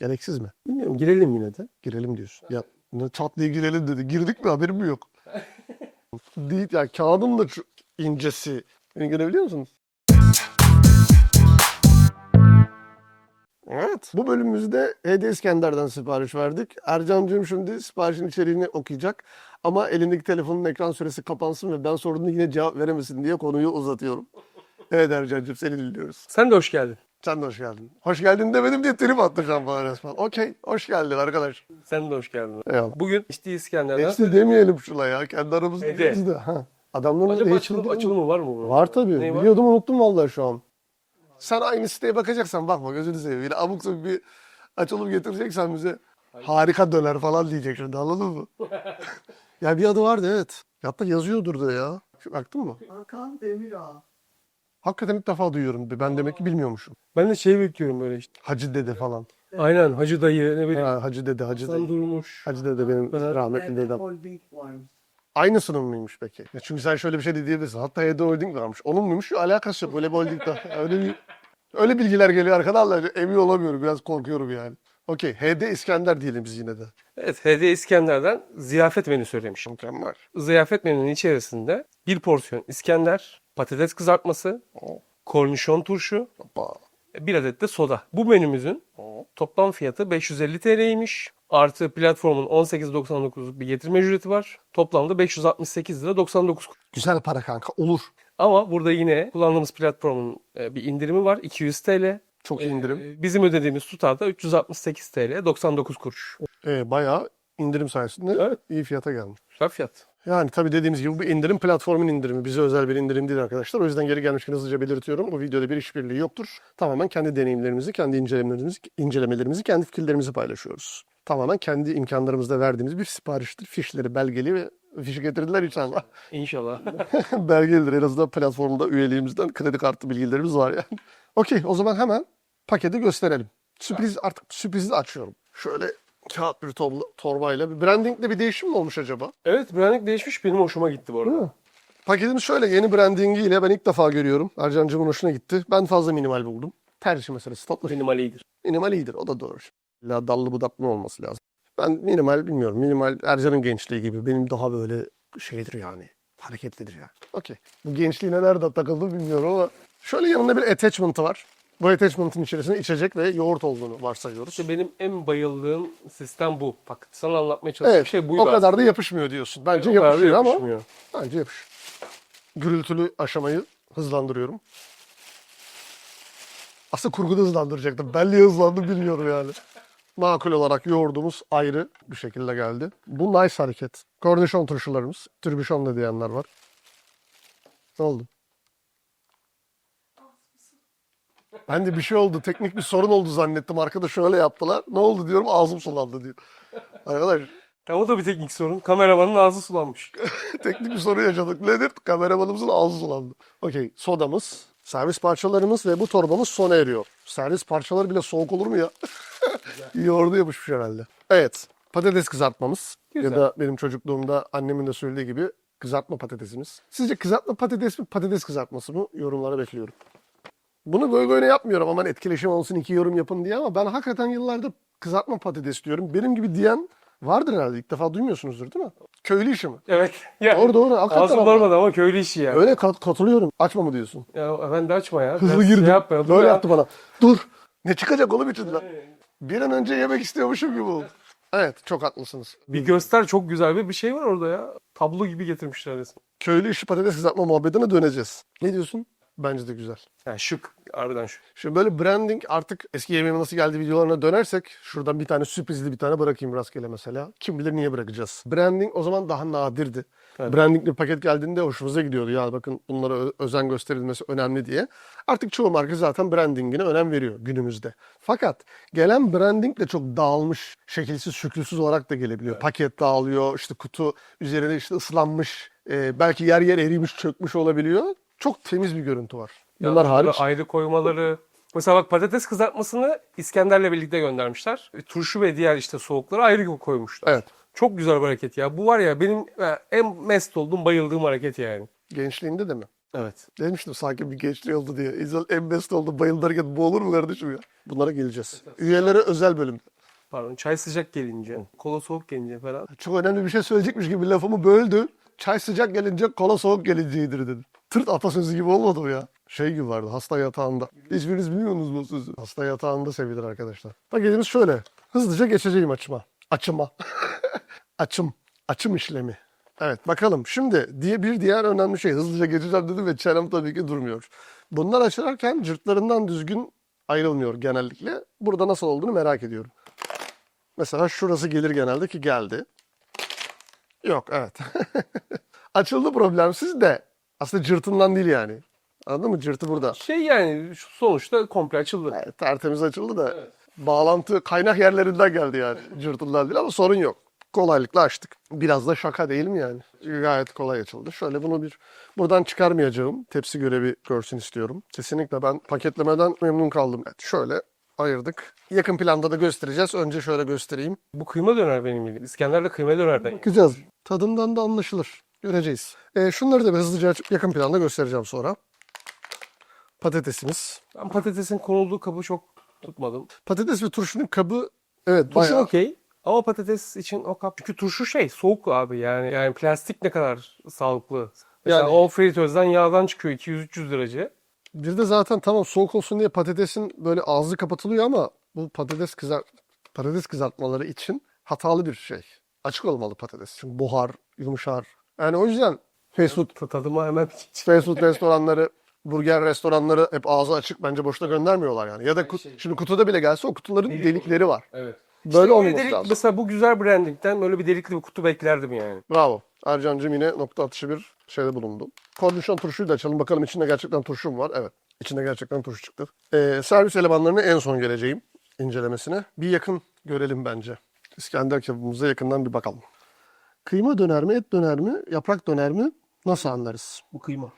Gereksiz mi? Bilmiyorum girelim yine de. Girelim diyorsun. Ya ne diye girelim dedi. Girdik mi haberim mi yok? Değil ya kağıdın da çok incesi. Beni görebiliyor musunuz? Evet. Bu bölümümüzde Hediye İskender'den sipariş verdik. Ercan'cığım şimdi siparişin içeriğini okuyacak. Ama elindeki telefonun ekran süresi kapansın ve ben sorduğunda yine cevap veremesin diye konuyu uzatıyorum. Evet Ercan'cığım seni dinliyoruz. Sen de hoş geldin. Sen de hoş geldin. Hoş geldin demedim diye trip attı şu an bana resmen. Okey. Hoş geldin arkadaş. Sen de hoş geldin. Eyvallah. Bugün işte İskender'den. Hepsi demeyelim şuna ya. Kendi aramızda diyoruz da. Ha. Adamların Acaba açılımı, açılımı var mı bunun? Var tabii. Neyi var? Biliyordum unuttum vallahi şu an. Sen aynı siteye bakacaksan bakma gözünü seveyim. Yine abuk sabuk bir açılım getireceksen bize harika döner falan diyecek şimdi anladın mı? ya bir adı vardı evet. Hatta yazıyordur da ya. Şu- Baktın mı? Hakan Demiral. Hakikaten ilk defa duyuyorum. Ben demek ki bilmiyormuşum. Ben de şey bekliyorum böyle işte. Hacı dede falan. Aynen Hacı dayı ne bileyim. Ha, hacı dede, hacı Hasan dede. Durmuş. Hacı dede benim Ben- rahmetli dedem. Holding varmış. Aynısının mıymış peki? Ya çünkü sen şöyle bir şey de diyebilirsin. Hatta Hede Holding varmış. Onun muymuş? Yok, alakası yok. Öyle bir holding de. Öyle bir, öyle bilgiler geliyor arkadan aşkına. Emin olamıyorum. Biraz korkuyorum yani. Okey. HD İskender diyelim biz yine de. Evet HD İskender'den ziyafet menü söylemiş. Mükemmel. Ziyafet menünün içerisinde bir porsiyon İskender, patates kızartması, kornişon turşu, bir adet de soda. Bu menümüzün toplam fiyatı 550 TL'ymiş. Artı platformun 18.99'luk bir getirme ücreti var. Toplamda 568 lira 99 kuruş. Güzel para kanka. Olur. Ama burada yine kullandığımız platformun e, bir indirimi var. 200 TL. Çok iyi indirim. E, Bizim ödediğimiz tutar da 368 TL 99 kuruş. Ee, bayağı indirim sayesinde Evet. iyi fiyata gelmiş. Güzel fiyat. Yani tabii dediğimiz gibi bu indirim platformun indirimi. Bize özel bir indirim değil arkadaşlar. O yüzden geri gelmişken hızlıca belirtiyorum. Bu videoda bir işbirliği yoktur. Tamamen kendi deneyimlerimizi, kendi incelemelerimizi, incelemelerimizi, kendi fikirlerimizi paylaşıyoruz. Tamamen kendi imkanlarımızda verdiğimiz bir sipariştir. Fişleri belgeli ve fişi getirdiler inşallah. İnşallah. Belgelidir. En azından platformda üyeliğimizden kredi kartı bilgilerimiz var yani. Okey o zaman hemen paketi gösterelim. Sürpriz artık sürprizi açıyorum. Şöyle kağıt bir tobla- torbayla. Bir brandingde bir değişim mi olmuş acaba? evet branding değişmiş benim hoşuma gitti bu arada. mi? Paketimiz şöyle yeni brandingiyle ben ilk defa görüyorum. Ercan'cımın hoşuna gitti. Ben fazla minimal buldum. Tercih meselesi tatlı. Minimal iyidir. Minimal iyidir o da doğru. İlla dallı budaklı olması lazım. Ben minimal bilmiyorum. Minimal Ercan'ın gençliği gibi. Benim daha böyle şeydir yani. Hareketlidir ya. Okey. Bu gençliğine nerede takıldı bilmiyorum ama şöyle yanında bir attachment'ı var. Bu attachment'ın içerisinde içecek ve yoğurt olduğunu varsayıyoruz. İşte benim en bayıldığım sistem bu. Bak sana anlatmaya çalıştığım Evet. şey buydu o kadar da aslında. yapışmıyor diyorsun. Bence da yapışıyor ama yapışmıyor. bence yapış. Gürültülü aşamayı hızlandırıyorum. Aslında kurguda hızlandıracaktım. Ben niye hızlandım bilmiyorum yani. Makul olarak yoğurdumuz ayrı bir şekilde geldi. Bu nice hareket. Kornişon turşularımız. Türbüşon da diyenler var. Ne oldu? Ben de bir şey oldu. Teknik bir sorun oldu zannettim. Arkada şöyle yaptılar. Ne oldu diyorum ağzım sulandı diyor. Arkadaş Tamam o da bir teknik sorun. Kameramanın ağzı sulanmış. teknik bir sorun yaşadık. Nedir? Kameramanımızın ağzı sulandı. Okey. Sodamız, servis parçalarımız ve bu torbamız sona eriyor. Servis parçaları bile soğuk olur mu ya? Yoğurdu yapışmış herhalde. Evet. Patates kızartmamız. Güzel. Ya da benim çocukluğumda annemin de söylediği gibi kızartma patatesimiz. Sizce kızartma patates mi, patates kızartması mı? Yorumlara bekliyorum. Bunu böyle böyle yapmıyorum aman etkileşim olsun iki yorum yapın diye ama ben hakikaten yıllardır kızartma patates diyorum. Benim gibi diyen vardır herhalde. İlk defa duymuyorsunuzdur değil mi? Köylü işi mi? Evet. Ya, Doğru doğru. Hakikaten Ağzım ama. varmadı ama köylü işi ya. Öyle kat- katılıyorum. Açma mı diyorsun? Ya ben de açma ya. Hızlı girdim. Şey yapma. Böyle ya. yaptı bana. Dur. Ne çıkacak oğlum içinden? Bir an önce yemek istiyormuşum gibi oldu. Evet çok haklısınız. Bir göster çok güzel bir bir şey var orada ya. Tablo gibi getirmişler resmen. Köylü işi patates kızartma muhabbetine döneceğiz. Ne diyorsun? Bence de güzel. Yani şık. Harbiden şık. Şimdi böyle branding artık eski yemeğime nasıl geldi videolarına dönersek şuradan bir tane sürprizli bir tane bırakayım rastgele mesela. Kim bilir niye bırakacağız. Branding o zaman daha nadirdi. Evet. Brandingli paket geldiğinde hoşumuza gidiyordu. Ya bakın bunlara özen gösterilmesi önemli diye. Artık çoğu marka zaten brandingine önem veriyor günümüzde. Fakat gelen branding de çok dağılmış, şekilsiz, şükülsüz olarak da gelebiliyor. Paket dağılıyor, işte kutu üzerine işte ıslanmış, e, belki yer yer erimiş, çökmüş olabiliyor. Çok temiz bir görüntü var. Ya Bunlar hariç. Ayrı koymaları. Mesela bak patates kızartmasını İskender'le birlikte göndermişler. E, Turşu ve diğer işte soğukları ayrı koymuşlar. Evet. Çok güzel bir hareket ya. Bu var ya benim e, en mest olduğum, bayıldığım hareket yani. Gençliğinde de mi? Evet. Demiştim sanki bir gençliği oldu diye. İzal en best oldu bayılırken bu olur mu kardeşim ya? Bunlara geleceğiz. Üyelere özel bölüm. Pardon çay sıcak gelince, kola soğuk gelince falan. Çok önemli bir şey söyleyecekmiş gibi lafımı böldü. Çay sıcak gelince kola soğuk gelinceydir dedi. Tırt atasözü gibi olmadı mı ya? Şey gibi vardı hasta yatağında. Hiçbiriniz bilmiyor musunuz bu sözü? Hasta yatağında sevilir arkadaşlar. Paketimiz şöyle. Hızlıca geçeceğim açıma. Açıma. Açım. Açım işlemi. Evet bakalım. Şimdi diye bir diğer önemli şey. Hızlıca geçeceğim dedim ve çenem tabii ki durmuyor. Bunlar açılırken cırtlarından düzgün ayrılmıyor genellikle. Burada nasıl olduğunu merak ediyorum. Mesela şurası gelir genelde ki geldi. Yok evet. Açıldı problemsiz de aslında cırtından değil yani. Anladın mı? Cırtı burada. Şey yani şu sonuçta komple açıldı. Evet, tertemiz açıldı da bağlantı kaynak yerlerinden geldi yani. Cırtından değil ama sorun yok. Kolaylıkla açtık. Biraz da şaka değil mi yani? Gayet kolay açıldı. Şöyle bunu bir buradan çıkarmayacağım. Tepsi görevi görsün istiyorum. Kesinlikle ben paketlemeden memnun kaldım. Evet, şöyle ayırdık. Yakın planda da göstereceğiz. Önce şöyle göstereyim. Bu kıyma döner benim bildiğim. İskender de kıyma dönerden. Bakacağız. Tadından da anlaşılır. Göreceğiz. Ee, şunları da bir hızlıca yakın planda göstereceğim sonra. Patatesimiz. Ben patatesin konulduğu kabı çok tutmadım. Patates ve turşunun kabı evet Turşu bayağı okey. Ama patates için o kap. Çünkü turşu şey soğuk abi yani. Yani plastik ne kadar sağlıklı. Mesela Yani- o fritözden yağdan çıkıyor 200-300 derece. Bir de zaten tamam soğuk olsun diye patatesin böyle ağzı kapatılıyor ama bu patates kızar patates kızartmaları için hatalı bir şey. Açık olmalı patates. Çünkü buhar, yumuşar. Yani o yüzden fast food, Ta- Tadıma hemen fast food restoranları, burger restoranları hep ağzı açık bence boşuna göndermiyorlar yani. Ya da kut- şey- şimdi kutuda bile gelse o kutuların Delik delikleri var. Evet. Böyle olmaması delik, lazım. mesela bu güzel brandingden böyle bir delikli bir kutu beklerdim yani. Bravo. Ercan'cığım yine nokta atışı bir şeyde bulundu. Kornişon turşuyu da açalım. Bakalım içinde gerçekten turşu mu var? Evet. İçinde gerçekten turşu çıktı. Ee, servis elemanlarına en son geleceğim incelemesine. Bir yakın görelim bence. İskender kebabımıza yakından bir bakalım. Kıyma döner mi, et döner mi, yaprak döner mi? Nasıl anlarız? Bu kıyma.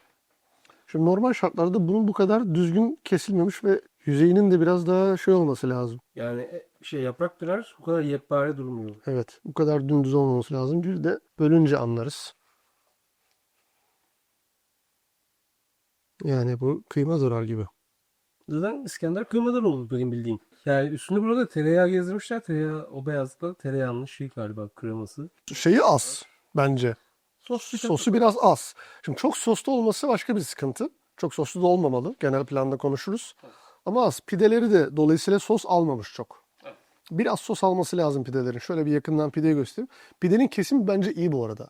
Şimdi normal şartlarda bunun bu kadar düzgün kesilmemiş ve yüzeyinin de biraz daha şey olması lazım. Yani e, şey yaprak döner bu kadar yekpare durmuyor. Evet, bu kadar dümdüz olmaması lazım. Bir de bölünce anlarız. Yani bu kıyma zarar gibi. Zaten İskender kıymadan olur benim bildiğim. Yani üstünde burada tereyağı gezdirmişler. Tereyağı, o beyazlıkta tereyağının şey galiba kreması. Şeyi az bence. Sos bir Sosu biraz az. Şimdi çok soslu olması başka bir sıkıntı. Çok soslu da olmamalı. Genel planda konuşuruz. Ama az. Pideleri de dolayısıyla sos almamış çok. Biraz sos alması lazım pidelerin. Şöyle bir yakından pideyi göstereyim. Pidenin kesimi bence iyi bu arada.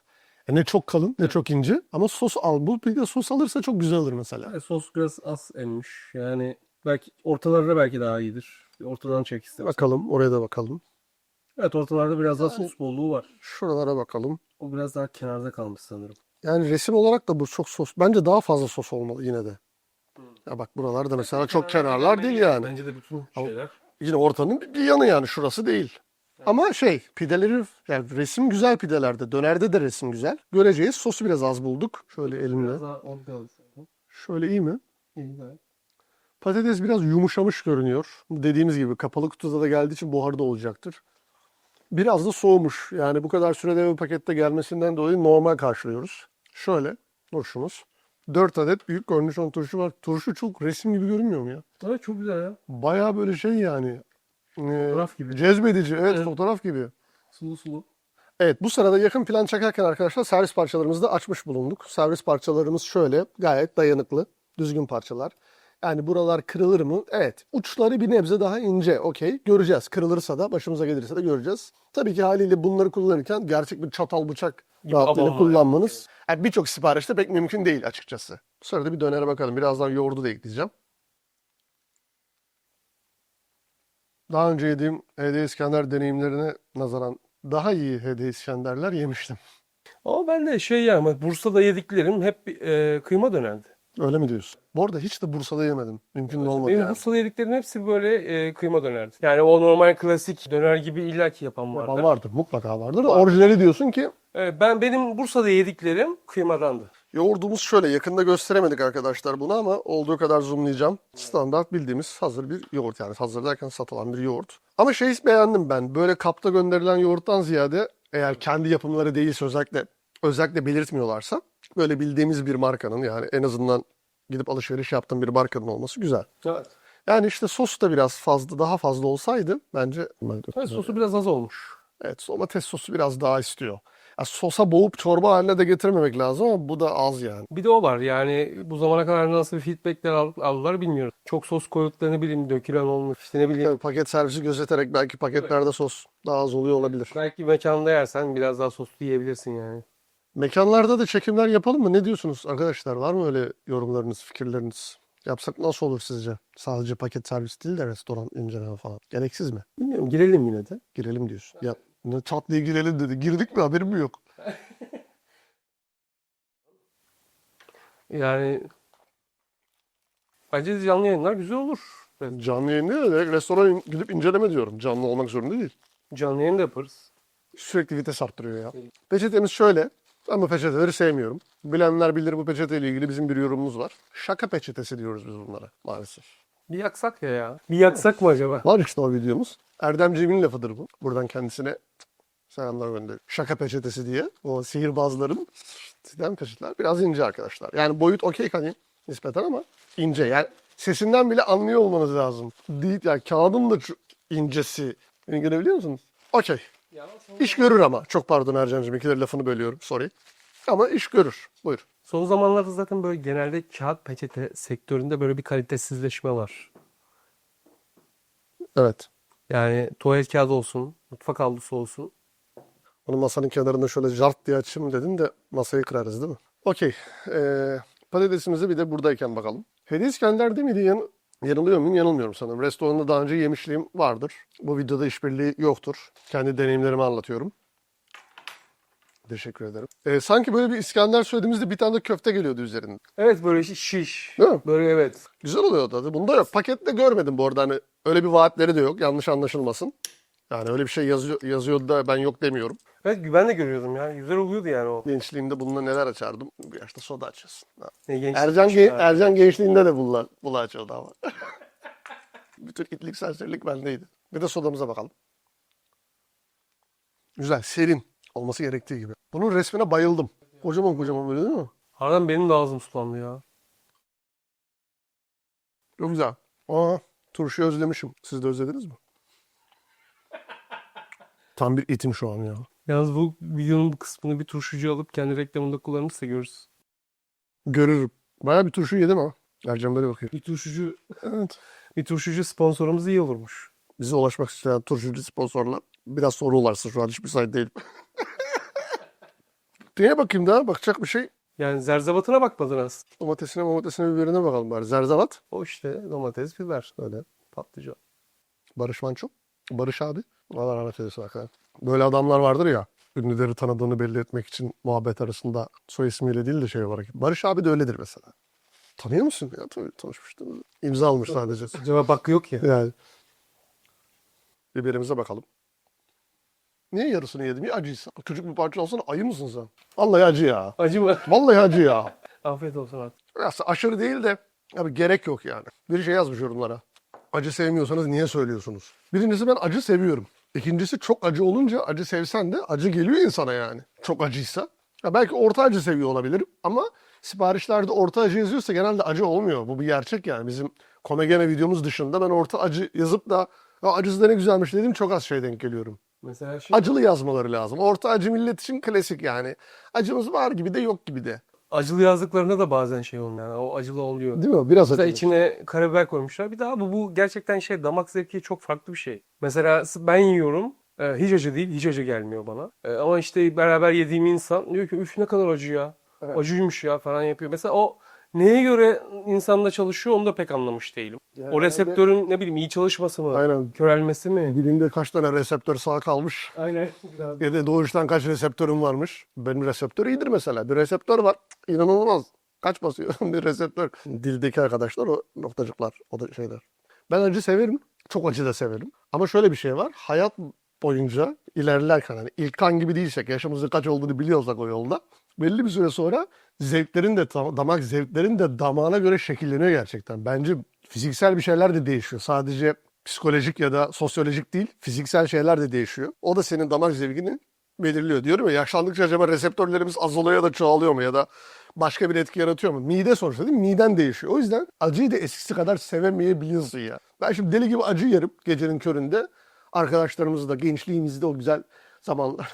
Yani ne çok kalın ne çok ince. Ama sos al. Bu pide sos alırsa çok güzel olur mesela. Yani sos biraz az emmiş. Yani belki ortalarda belki daha iyidir. Ortadan çek istedim. Bakalım oraya da bakalım. Evet ortalarda biraz daha sos bolluğu var. Şuralara bakalım. O biraz daha kenarda kalmış sanırım. Yani resim olarak da bu çok sos. Bence daha fazla sos olmalı yine de. Ya bak buralarda mesela çok kenarlar değil yani. Bence de bütün şeyler. Yine ortanın bir- yanı yani şurası değil. Ama şey pideleri yani resim güzel pidelerde. Dönerde de resim güzel. Göreceğiz. Sosu biraz az bulduk. Şöyle elimle. Biraz daha orta Şöyle iyi mi? İyi gayet. Patates biraz yumuşamış görünüyor. Dediğimiz gibi kapalı kutuda da geldiği için buharda olacaktır. Biraz da soğumuş. Yani bu kadar sürede bir pakette gelmesinden dolayı normal karşılıyoruz. Şöyle turşumuz. 4 adet büyük kornişon turşu var. Turşu çok resim gibi görünmüyor mu ya? Evet çok güzel ya. Baya böyle şey yani. e, Fotoğraf gibi. Cezbedici. Evet, Evet. fotoğraf gibi. Sulu sulu. Evet bu sırada yakın plan çekerken arkadaşlar servis parçalarımızı da açmış bulunduk. Servis parçalarımız şöyle gayet dayanıklı, düzgün parçalar. Yani buralar kırılır mı? Evet. Uçları bir nebze daha ince. Okey. Göreceğiz. Kırılırsa da başımıza gelirse de göreceğiz. Tabii ki haliyle bunları kullanırken gerçek bir çatal bıçak abanma kullanmanız yani birçok siparişte pek mümkün değil açıkçası. Bu sırada bir dönere bakalım. Birazdan yoğurdu da ekleyeceğim. Daha önce yediğim HD İskender deneyimlerine nazaran daha iyi HD İskenderler yemiştim. Ama ben de şey ya ama Bursa'da yediklerim hep e, kıyma dönerdi. Öyle mi diyorsun? Bu arada hiç de Bursa'da yemedim. Mümkün olmadı Benim yani. Bursa'da yediklerim hepsi böyle e, kıyma dönerdi. Yani o normal klasik döner gibi illaki yapan vardı. Yapan vardır. Mutlaka vardır. da Orijinali diyorsun ki Evet, ben benim Bursa'da yediklerim kıymadandı. yoğurdumuz şöyle. Yakında gösteremedik arkadaşlar bunu ama olduğu kadar zoomlayacağım. Standart bildiğimiz hazır bir yoğurt yani. Hazır derken satılan bir yoğurt. Ama şey beğendim ben. Böyle kapta gönderilen yoğurttan ziyade eğer kendi yapımları değilse özellikle özellikle belirtmiyorlarsa böyle bildiğimiz bir markanın yani en azından gidip alışveriş yaptığım bir markanın olması güzel. Evet. Yani işte sos da biraz fazla daha fazla olsaydı bence Evet, sosu biraz az olmuş. Evet domates sosu biraz daha istiyor. Ya sosa boğup çorba haline de getirmemek lazım ama bu da az yani. Bir de o var yani bu zamana kadar nasıl bir feedbackler al- aldılar bilmiyorum. Çok sos koyduklarını bileyim dökülen olmuş işte ne bileyim. Tabii paket servisi gözeterek belki paketlerde sos daha az oluyor olabilir. Belki mekanda yersen biraz daha soslu yiyebilirsin yani. Mekanlarda da çekimler yapalım mı? Ne diyorsunuz arkadaşlar? Var mı öyle yorumlarınız, fikirleriniz? Yapsak nasıl olur sizce? Sadece paket servis değil de restoran inceleme falan. Gereksiz mi? Bilmiyorum girelim yine de. Girelim diyorsun. Ya ne çat diye girelim dedi. Girdik mi haberim mi yok? Yani bence canlı yayınlar güzel olur. Evet, Canlı yayın değil de restoran gidip inceleme diyorum. Canlı olmak zorunda değil. Canlı yayın da yaparız. Sürekli vites arttırıyor ya. Peçetemiz şöyle. Ben bu peçeteleri sevmiyorum. Bilenler bilir bu peçeteyle ilgili bizim bir yorumumuz var. Şaka peçetesi diyoruz biz bunlara maalesef. Bir yaksak ya ya. Bir yaksak mı acaba? Var işte o videomuz. Erdem Cemil'in lafıdır bu. Buradan kendisine selamlar gönderiyorum. Şaka peçetesi diye. O sihirbazların sizden peçeteler biraz ince arkadaşlar. Yani boyut okey hani nispeten ama ince. Yani sesinden bile anlıyor olmanız lazım. Değil yani kağıdın da incesi. Beni görebiliyor musunuz? Okey. İş görür ama. Çok pardon Ercan'cığım. İkileri lafını bölüyorum. Sorry. Ama iş görür. Buyur. Son zamanlarda zaten böyle genelde kağıt peçete sektöründe böyle bir kalitesizleşme var. Evet. Yani tuvalet kağıdı olsun, mutfak havlusu olsun. Onu masanın kenarında şöyle jart diye açayım dedin de masayı kırarız değil mi? Okey. Ee, patatesimizi bir de buradayken bakalım. Hediye İskender? Yan, yanılıyor muyum? Yanılmıyorum sanırım. Restoranda daha önce yemişliğim vardır. Bu videoda işbirliği yoktur. Kendi deneyimlerimi anlatıyorum. Teşekkür ederim. Ee, sanki böyle bir İskender söylediğimizde bir tane de köfte geliyordu üzerinde. Evet böyle şiş. şiş. Değil mi? Böyle evet. Güzel oluyor tadı. Bunda yok. Pakette görmedim bu arada. Hani öyle bir vaatleri de yok. Yanlış anlaşılmasın. Yani öyle bir şey yazıyor, yazıyordu da ben yok demiyorum. Evet ben de görüyordum ya. Güzel oluyordu yani o. Gençliğimde bununla neler açardım? Bu yaşta soda açıyorsun. Ha. Ne genç- Ercan, ge- Ercan gençliğinde de bunlar, bunlar açıyordu ama. Bütün itlik serserilik bendeydi. Bir de sodamıza bakalım. Güzel, serin. Olması gerektiği gibi. Bunun resmine bayıldım. Kocaman kocaman böyle değil mi? Harbiden benim de ağzım sulandı ya. Çok güzel. Aa, turşu özlemişim. Siz de özlediniz mi? Tam bir itim şu an ya. Yalnız bu videonun bu kısmını bir turşucu alıp kendi reklamında kullanırsa görürüz. Görürüm. Bayağı bir turşu yedim ha. Ercan böyle bakıyor. Bir turşucu Evet. bir turşucu sponsorumuz iyi olurmuş. Bize ulaşmak isteyen turşucu sponsorlar biraz sonra ulaşsın. Şu an hiç müsait değilim. Neye bakayım daha? Bakacak bir şey. Yani zerzevatına bakmadın az. Domatesine, domatesine, biberine bakalım bari. Zerzevat. O işte domates, biber. Öyle. Patlıcan. Barış Manço. Barış abi. Allah rahmet eylesin hakikaten. Böyle adamlar vardır ya. Ünlüleri tanıdığını belli etmek için muhabbet arasında soy ismiyle değil de şey olarak. Barış abi de öyledir mesela. Tanıyor musun? Ya tabii tanışmıştım. İmza almış sadece. Cevap hakkı yok ya. Yani. Biberimize bakalım. Niye yarısını yedim? Ya acıysa. Küçük bir parça alsana. Ayı mısın sen? Vallahi acı ya. Acı mı? Vallahi acı ya. Afiyet olsun artık. Aslında aşırı değil de abi gerek yok yani. Bir şey yazmış yorumlara. Acı sevmiyorsanız niye söylüyorsunuz? Birincisi ben acı seviyorum. İkincisi çok acı olunca acı sevsen de acı geliyor insana yani. Çok acıysa. Ya belki orta acı seviyor olabilirim ama siparişlerde orta acı yazıyorsa genelde acı olmuyor. Bu bir gerçek yani. Bizim komegene videomuz dışında ben orta acı yazıp da ya acısı da ne güzelmiş dedim çok az şey denk geliyorum. Mesela şimdi Acılı yazmaları lazım. Orta acı millet için klasik yani. Acımız var gibi de yok gibi de. Acılı yazdıklarında da bazen şey olmuyor. Yani o acılı oluyor. Değil mi? Biraz Mesela acılı. içine karabiber koymuşlar. Bir daha bu, bu gerçekten şey damak zevki çok farklı bir şey. Mesela ben yiyorum. e, hiç acı değil. Hiç acı gelmiyor bana. E, ama işte beraber yediğim insan diyor ki üf ne kadar acı ya. Evet. Acıymış ya falan yapıyor. Mesela o neye göre insanda çalışıyor onu da pek anlamış değilim. Yani o reseptörün ne bileyim iyi çalışması mı? Aynen. Körelmesi mi? Dilinde kaç tane reseptör sağ kalmış. Aynen. Ya da doğuştan kaç reseptörüm varmış. Benim reseptör iyidir mesela. Bir reseptör var. İnanılmaz. Kaç basıyor bir reseptör. Dildeki arkadaşlar o noktacıklar. O da şeyler. Ben acı severim. Çok acı da severim. Ama şöyle bir şey var. Hayat boyunca ilerlerken hani ilk kan gibi değilsek, yaşımızın kaç olduğunu biliyorsak o yolda belli bir süre sonra zevklerin de damak zevklerin de damağına göre şekilleniyor gerçekten. Bence fiziksel bir şeyler de değişiyor. Sadece psikolojik ya da sosyolojik değil, fiziksel şeyler de değişiyor. O da senin damak zevkini belirliyor. Diyorum ya yaşlandıkça acaba reseptörlerimiz azalıyor ya da çoğalıyor mu ya da başka bir etki yaratıyor mu? Mide sonuçta değil mi? Miden değişiyor. O yüzden acıyı da eskisi kadar sevemeyebiliyorsun ya. Ben şimdi deli gibi acı yerim gecenin köründe. Arkadaşlarımızla gençliğimizde o güzel zamanlar.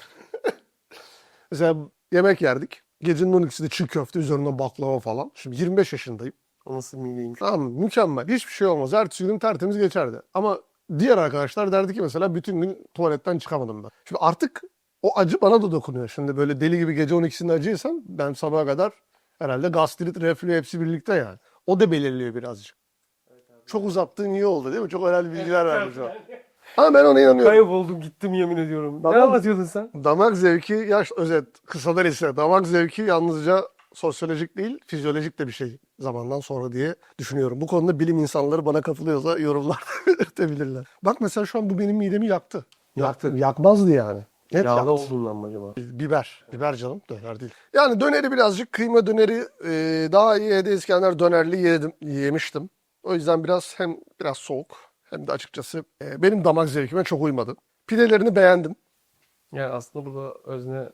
Mesela yemek yerdik. Gecenin 12'sinde çiğ köfte üzerine baklava falan. Şimdi 25 yaşındayım. Nasıl mideymiş? Tamam? Mükemmel. Hiçbir şey olmaz. Ertesi gün tertemiz geçerdi. Ama diğer arkadaşlar derdi ki mesela bütün gün tuvaletten çıkamadım ben. Şimdi artık o acı bana da dokunuyor. Şimdi böyle deli gibi gece 12'sinde acıysam ben sabaha kadar herhalde gastrit, reflü hepsi birlikte yani. O da belirliyor birazcık. Çok uzattığın iyi oldu değil mi? Çok önemli bilgiler vermiş o. Ama ben ona inanıyorum. Kayboldum gittim yemin ediyorum. Tamam. Ne anlatıyordun sen? Damak zevki, yaş özet, kısadan ise damak zevki yalnızca sosyolojik değil, fizyolojik de bir şey zamandan sonra diye düşünüyorum. Bu konuda bilim insanları bana katılıyorsa yorumlarda belirtebilirler. Bak mesela şu an bu benim midemi yaktı. Yaktı. Yakmazdı yani. Net Yağda olduğundan mı acaba? Biber. Biber canım döner değil. Yani döneri birazcık kıyma döneri e, daha iyi Ede İskender dönerli yedim, yemiştim. O yüzden biraz hem biraz soğuk hem de açıkçası e, benim damak zevkime çok uymadı. Pidelerini beğendim. Yani aslında burada özne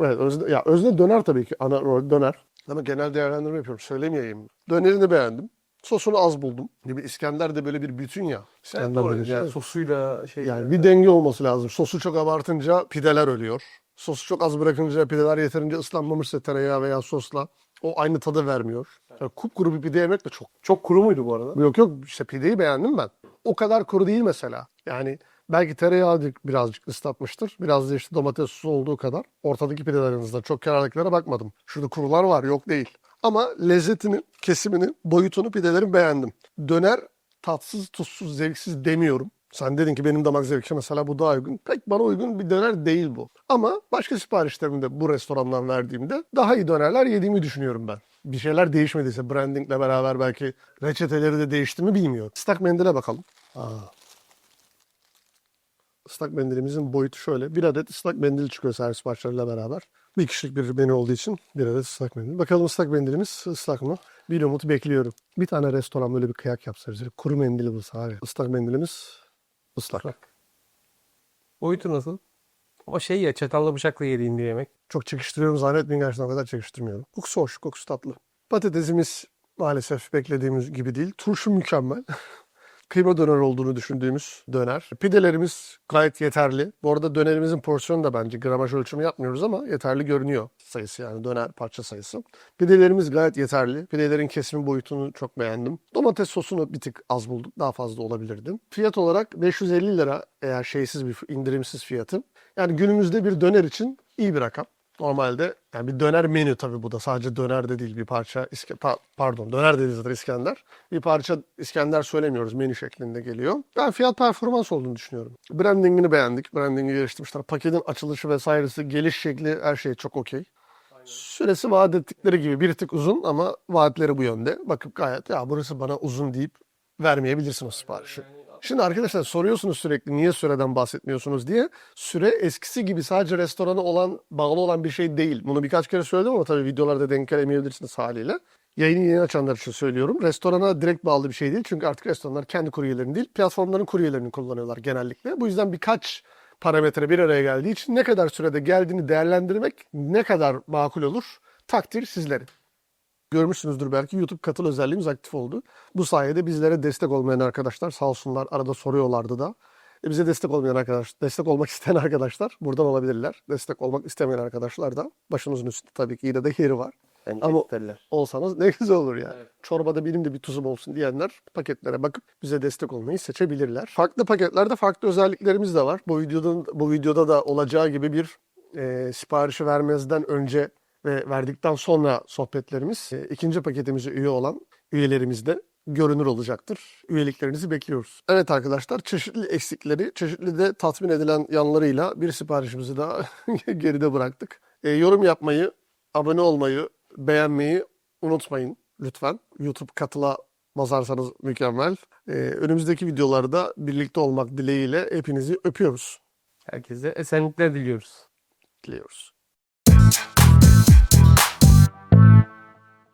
Evet özne, ya özne döner tabii ki ana rol döner. Ama genel değerlendirme yapıyorum söylemeyeyim. Dönerini beğendim. Sosunu az buldum. Gibi İskender de böyle bir bütün ya. İskender Doğru. böyle şey. Yani sosuyla şey Yani bir denge olması lazım. Sosu çok abartınca pideler ölüyor. Sosu çok az bırakınca pideler yeterince ıslanmamışsa tereyağı veya sosla o aynı tadı vermiyor. Yani kupkuru bir pide yemek de çok. çok kuru muydu bu arada? Yok yok işte pideyi beğendim ben. O kadar kuru değil mesela. Yani belki tereyağı birazcık ıslatmıştır. Biraz da işte domates sosu olduğu kadar. Ortadaki pidelerinizde çok kenardakilere bakmadım. Şurada kurular var yok değil. Ama lezzetini, kesimini, boyutunu pidelerin beğendim. Döner tatsız, tuzsuz, zevksiz demiyorum. Sen dedin ki benim damak zevkime mesela bu daha uygun. Pek bana uygun bir döner değil bu. Ama başka siparişlerimde bu restorandan verdiğimde daha iyi dönerler yediğimi düşünüyorum ben. Bir şeyler değişmediyse brandingle beraber belki reçeteleri de değişti mi bilmiyorum. Islak mendile bakalım. Aa. Islak mendilimizin boyutu şöyle. Bir adet ıslak mendil çıkıyor servis parçalarıyla beraber. Bir kişilik bir menü olduğu için bir adet ıslak mendil. Bakalım ıslak mendilimiz ıslak mı? Bir umut bekliyorum. Bir tane restoran böyle bir kıyak yapsa. Kuru mendili bulsa abi. Islak mendilimiz ıslak. Boyutu nasıl? O şey ya çatalla bıçakla yediğin bir yemek. Çok çekiştiriyorum zannetmeyin gerçekten o kadar çekiştirmiyorum. Kokusu hoş, kokusu tatlı. Patatesimiz maalesef beklediğimiz gibi değil. Turşu mükemmel. Kıyma döner olduğunu düşündüğümüz döner. Pidelerimiz gayet yeterli. Bu arada dönerimizin porsiyonu da bence gramaj ölçümü yapmıyoruz ama yeterli görünüyor sayısı yani döner parça sayısı. Pidelerimiz gayet yeterli. Pidelerin kesimi boyutunu çok beğendim. Domates sosunu bir tık az bulduk. Daha fazla olabilirdi. Fiyat olarak 550 lira eğer şeysiz bir indirimsiz fiyatı. Yani günümüzde bir döner için iyi bir rakam. Normalde yani bir döner menü tabii bu da sadece döner de değil bir parça iske, pa- pardon döner dedi zaten İskender. Bir parça İskender söylemiyoruz menü şeklinde geliyor. Ben fiyat performans olduğunu düşünüyorum. Brandingini beğendik. Brandingi geliştirmişler. Paketin açılışı vesairesi geliş şekli her şey çok okey. Süresi vaat ettikleri gibi bir tık uzun ama vaatleri bu yönde. Bakıp gayet ya burası bana uzun deyip vermeyebilirsin o siparişi. Şimdi arkadaşlar soruyorsunuz sürekli niye süreden bahsetmiyorsunuz diye. Süre eskisi gibi sadece restorana olan, bağlı olan bir şey değil. Bunu birkaç kere söyledim ama tabii videolarda denk gelemeyebilirsiniz haliyle. Yayını yeni açanlar için söylüyorum. Restorana direkt bağlı bir şey değil. Çünkü artık restoranlar kendi kuryelerini değil, platformların kuryelerini kullanıyorlar genellikle. Bu yüzden birkaç parametre bir araya geldiği için ne kadar sürede geldiğini değerlendirmek ne kadar makul olur takdir sizlerin. Görmüşsünüzdür belki YouTube katıl özelliğimiz aktif oldu. Bu sayede bizlere destek olmayan arkadaşlar sağ olsunlar arada soruyorlardı da. E bize destek olmayan arkadaş, destek olmak isteyen arkadaşlar buradan olabilirler. Destek olmak istemeyen arkadaşlar da başımızın üstünde tabii ki yine de yeri var. Bence Ama- isterler. Olsanız ne güzel olur yani. Evet. Çorbada benim de bir tuzum olsun diyenler paketlere bakıp bize destek olmayı seçebilirler. Farklı paketlerde farklı özelliklerimiz de var. Bu videoda bu videoda da olacağı gibi bir e, siparişi vermezden önce ve verdikten sonra sohbetlerimiz e, ikinci paketimize üye olan üyelerimizde görünür olacaktır. Üyeliklerinizi bekliyoruz. Evet arkadaşlar çeşitli eksikleri, çeşitli de tatmin edilen yanlarıyla bir siparişimizi daha geride bıraktık. E, yorum yapmayı, abone olmayı, beğenmeyi unutmayın lütfen. YouTube katıla basarsanız mükemmel. E, önümüzdeki videolarda birlikte olmak dileğiyle hepinizi öpüyoruz, Herkese esenlikler diliyoruz. diliyoruz.